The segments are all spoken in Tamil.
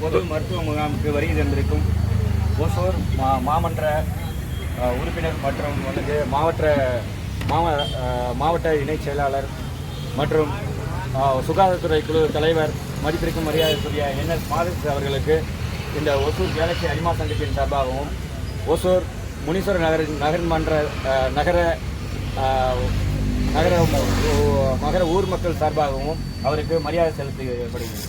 பொது மருத்துவ முகாமுக்கு வருகை தந்திருக்கும் ஓசூர் மா மாமன்ற உறுப்பினர் மற்றும் வந்து மாவட்ட மாவ மாவட்ட இணைச் செயலாளர் மற்றும் சுகாதாரத்துறை குழு தலைவர் மதிப்பிற்கும் மரியாதைக்குரிய என்எஸ் மாதேஸ் அவர்களுக்கு இந்த ஒசூர் கேலக்சி அனிமா சங்கத்தின் சார்பாகவும் ஒசூர் முனீஸ்வரர் நகர நகர்மன்ற நகர நகர நகர ஊர் மக்கள் சார்பாகவும் அவருக்கு மரியாதை செலுத்தப்படுகிறது.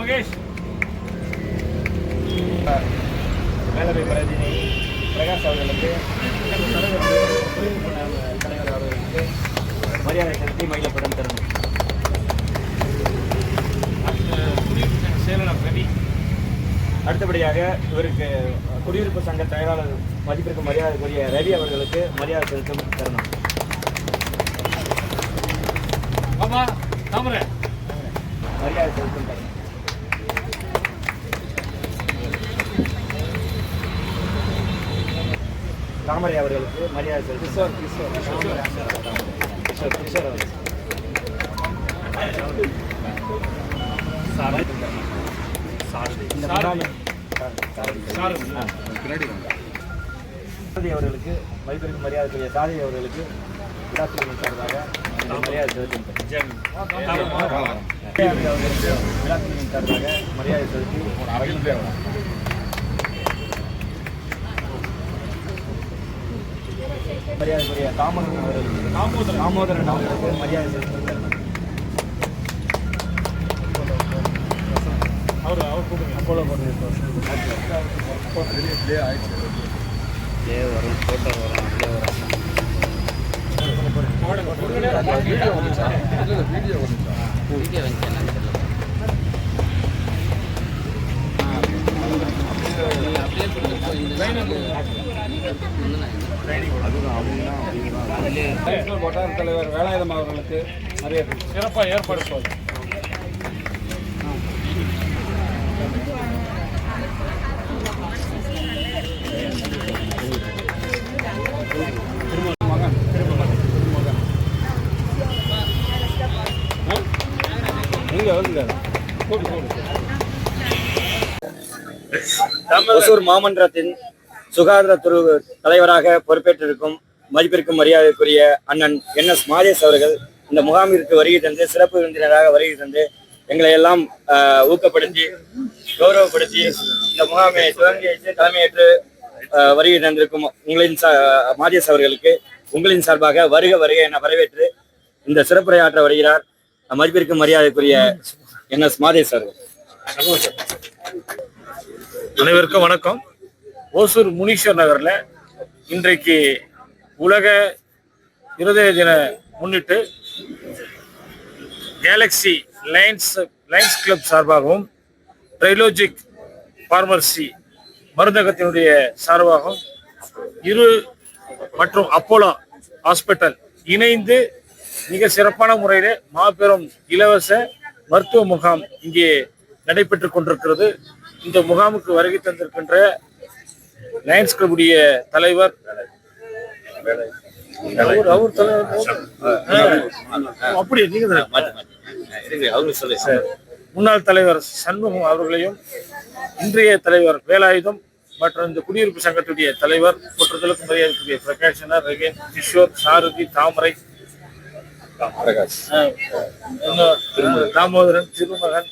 மகேஷ். மேலவை பிரதிநிதி பிரகாஷ் அவர்களுக்கு தலைவர் அவர்களுக்கு மரியாதை செலுத்தி மகிழப்படும் தருணம் செயலாளர் ரவி அடுத்தபடியாக இவருக்கு குடியிருப்பு சங்க செயலாளர் மதிப்பிற்கு மரியாதைக்குரிய ரவி அவர்களுக்கு மரியாதை செலுத்தும் தருணம். மரியாதை செலுத்தும் தருணம். தாமரை அவர்களுக்கு மரியாதை செலுத்தும் கிஷோர் இந்த சாரதி அவர்களுக்கு மதிப்பிற்கு மரியாதைக்குரிய சாரதி அவர்களுக்கு விழாக்குழுவின் சார்பாக மரியாதை செலுத்தும். அவர்களுக்கு விழாக்குழுவின் சார்பாக மரியாதை செலுத்தி மரியாதைக்குரிய தாமோதரன் அவர்களுக்கு தாமோதரன். தாமோதரன் அவர்களுக்கு மரியாதை செலுத்தும் தருணம். அவர் அவர் கூப்பிடுங்க. அப்போலோ போட்டு வட்டார தலைவர் வேலாயுதம் அவர்களுக்கு மரியாதை சிறப்பாக ஏற்பாடு செய்வார் மகன் திருமகன் திருமகன் எங்க வந்து போடு போடு ஒசூர் மாமன்றத்தின் சுகாதாரத்துறை தலைவராக பொறுப்பேற்றிருக்கும் மதிப்பிற்கும் மரியாதைக்குரிய அண்ணன் என் எஸ் மாதேஷ் அவர்கள் இந்த முகாமிற்கு வருகை தந்து சிறப்பு விருந்தினராக வருகை தந்து எங்களை எல்லாம் ஊக்கப்படுத்தி கௌரவப்படுத்தி இந்த முகாமை துவங்கி வைத்து தலைமையேற்று வருகை தந்திருக்கும் உங்களின் சா மாதேஷ் அவர்களுக்கு உங்களின் சார்பாக வருக வருக என வரவேற்று இந்த சிறப்புரையாற்ற வருகிறார். மதிப்பிற்கும் மரியாதைக்குரிய என் எஸ் மாதேஷ் அவர்கள். அனைவருக்கும் வணக்கம். ஓசூர் முனீஸ்வர் நகரில் இன்றைக்கு உலக இருதய தின முன்னிட்டு கேலக்ஸி லைன்ஸ் லைன்ஸ் கிளப் சார்பாகவும் ட்ரைலோஜிக் பார்மசி மருந்தகத்தினுடைய சார்பாகவும் இரு மற்றும் அப்போலோ ஹாஸ்பிட்டல் இணைந்து மிக சிறப்பான முறையில் மாபெரும் இலவச மருத்துவ முகாம் இங்கே நடைபெற்று கொண்டிருக்கிறது. இந்த முகாமுக்கு வருகை தந்திருக்கின்ற லயன்ஸ் கிளப்புடைய தலைவர். அவர் அவர் தலைவர். ஆ, அப்படி நீங்க. முன்னாள் தலைவர் சண்முகம் அவர்களையும் இன்றைய தலைவர் வேலாயுதம் மற்றும் இந்த குடியிருப்பு சங்கத்துடைய தலைவர் போற்றுதலுக்கு மரியாதைக்குரிய பிரகாஷனர் ரகேன் கிஷோர் சாரதி தாமரை. தாமோதரன் திருமகன்.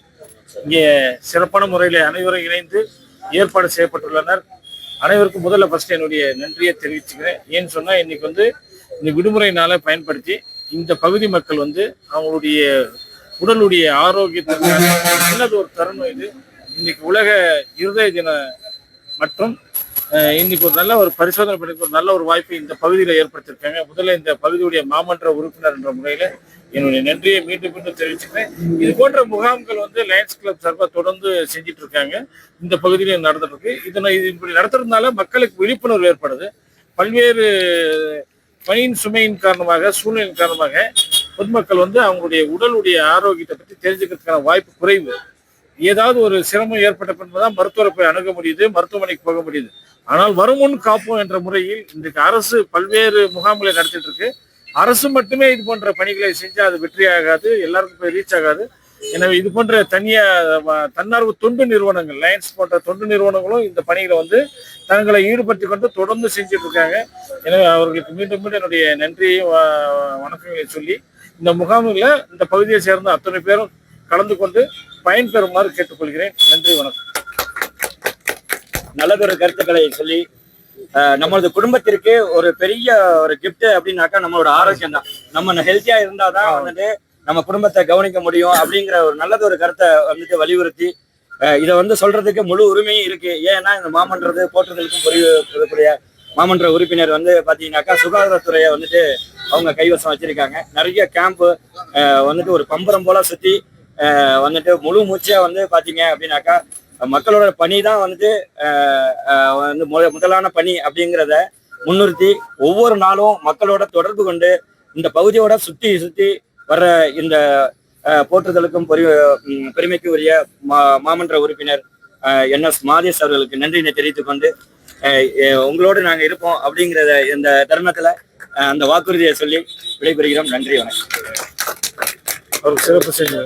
இங்கே சிறப்பான முறையில் அனைவரும் இணைந்து ஏற்பாடு செய்யப்பட்டுள்ளனர். அனைவருக்கும் முதல்ல ஃபர்ஸ்ட் என்னுடைய நன்றியை தெரிவிச்சுக்கிறேன். ஏன்னு சொன்னா இன்னைக்கு வந்து இந்த விடுமுறை நாளை பயன்படுத்தி இந்த பகுதி மக்கள் வந்து அவங்களுடைய உடலுடைய ஆரோக்கியத்திற்கான நல்லது ஒரு தருணம் இது. இன்னைக்கு உலக இருதய தின மற்றும் இன்னைக்கு ஒரு நல்ல ஒரு பரிசோதனை பண்ணி ஒரு நல்ல ஒரு வாய்ப்பை இந்த பகுதியில் ஏற்படுத்தியிருக்காங்க. முதல்ல இந்த பகுதியுடைய மாமன்ற உறுப்பினர் என்ற முறையில் என்னுடைய நன்றியை மீண்டும் மீண்டும் தெரிவிச்சுக்கிறேன். இது போன்ற முகாம்கள் வந்து லயன்ஸ் கிளப் சார்பாக தொடர்ந்து செஞ்சிட்டு இருக்காங்க இந்த பகுதியிலும் நடந்துட்டு இருக்கு இதனை இது இப்படி நடத்துறதுனால மக்களுக்கு விழிப்புணர்வு ஏற்படுது. பல்வேறு பணியின் சுமையின் காரணமாக சூழ்நிலையின் காரணமாக பொதுமக்கள் வந்து அவங்களுடைய உடலுடைய ஆரோக்கியத்தை பற்றி தெரிஞ்சுக்கிறதுக்கான வாய்ப்பு குறைவு. ஏதாவது ஒரு சிரமம் ஏற்பட்ட பின்பு தான் மருத்துவரை போய் அணுக முடியுது மருத்துவமனைக்கு போக முடியுது. ஆனால் வருமுன் காப்போம் என்ற முறையில் இன்றைக்கு அரசு பல்வேறு முகாம்களை நடத்திட்டு இருக்கு. அரசு மட்டுமே இது போன்ற பணிகளை செஞ்சால் அது வெற்றியாகாது எல்லாருக்கும் போய் ரீச் ஆகாது. எனவே இது போன்ற தனியா வ- தன்னார்வ தொண்டு நிறுவனங்கள் லைன்ஸ் போன்ற தொண்டு நிறுவனங்களும் இந்த பணிகளை வந்து தங்களை ஈடுபடுத்தி கொண்டு தொடர்ந்து செஞ்சுட்டு இருக்காங்க. எனவே அவர்களுக்கு மீண்டும் மீண்டும் என்னுடைய நன்றியை வணக்கங்களை சொல்லி இந்த முகாமில் இந்த பகுதியை சேர்ந்த அத்தனை பேரும் கலந்து கொண்டு பயன்பெறுமாறு கேட்டுக்கொள்கிறேன். நன்றி வணக்கம். நல்லதொரு கருத்துக்களை சொல்லி நம்மளது குடும்பத்திற்கு ஒரு பெரிய ஒரு gift அப்படின்னாக்கா நம்மளோட ஆரோக்கியம் தான். நம்ம ஹெல்த்தியா இருந்தாதான் வந்துட்டு நம்ம குடும்பத்தை கவனிக்க முடியும் அப்படிங்கிற ஒரு நல்லதொரு கருத்தை வந்துட்டு வலியுறுத்தி அஹ், இதை வந்து சொல்றதுக்கு முழு உரிமையும் இருக்கு. ஏன்னா இந்த மாமன்றது போற்றுதலுக்கும் புரியக்கூடிய மாமன்ற உறுப்பினர் வந்து பாத்தீங்கன்னாக்கா சுகாதாரத்துறையை வந்துட்டு அவங்க கைவசம் வச்சிருக்காங்க. நிறைய கேம்ப் வந்துட்டு ஒரு பம்பரம் போல சுத்தி வந்துட்டு முழு மூச்சா வந்து பார்த்தீங்க அப்படின்னாக்கா மக்களோட பணி தான் வந்துட்டு வந்து முத முதலான பணி அப்படிங்கிறத முன்னிறுத்தி ஒவ்வொரு நாளும் மக்களோட தொடர்பு கொண்டு இந்த பகுதியோட சுற்றி சுற்றி வர்ற இந்த போற்றுதலுக்கும் பெரிய பெருமைக்கு உரிய மா மாமன்ற உறுப்பினர் என் எஸ் மாதேஷ் அவர்களுக்கு நன்றியினை தெரிவித்துக் கொண்டு உங்களோடு நாங்கள் இருப்போம் அப்படிங்கிறத இந்த தருணத்துல அந்த வாக்குறுதியை சொல்லி விடைபெறுகிறோம். நன்றி வணக்கம். ஒரு சிறப்பு செஞ்சு